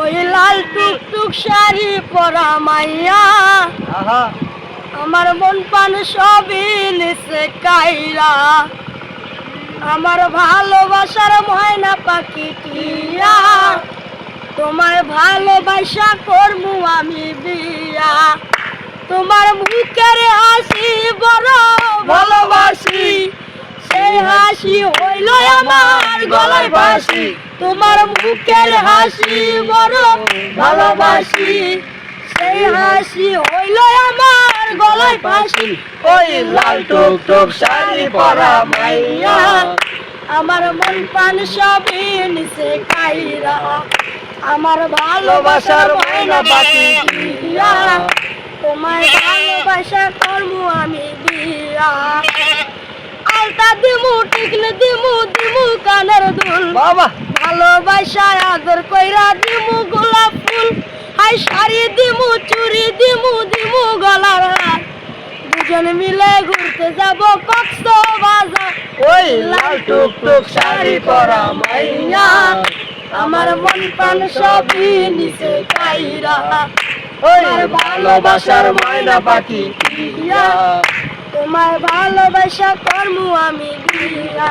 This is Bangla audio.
ওই লাল টুকটুক শাড়ি পরা মাইয়া। আমার মন পান সবই নিছে কাইরা। আমার ভালোবাসার ময়না পাখি টিয়া। তোমার ভালোবাসা করমু আমি বিয়া। তোমার মুখের হাসি বড় ভালোবাসি। সেই হাসি হইল আমার। গলায় বাসি তোমার মুখের হাসি বড় ভালোবাসি। সেই হাসি হইল আমার গলায় ফাঁসি ওই লাল টুক টুক শাড়ি পরা মাইয়া। আমার মন প্রাণ সবই নিচে কাইরা। আমার ভালোবাসার পাখি দিয়া। তোমার ভালোবাসা কর্ম আমি দিয়া। আলতা দিমু, টিকলে দিমু দিমু কানের দুল। বাবা। ভালোবাসা আদর কইরা দিমু গোলাপ ফুল। হাই শাড়ি দিমু চুরি দিমু দিমু গলার হার। দুজন মিলে ঘুরতে যাব কক্স বাজার ওই লাল টুক টুক শাড়ি পরা মাইয়া। আমার মন প্রাণ সবই নিচে কাইরা ওই ভালোবাসার ময়না পাখি তোমার ভালোবাসা কর্ম আমি দিয়া।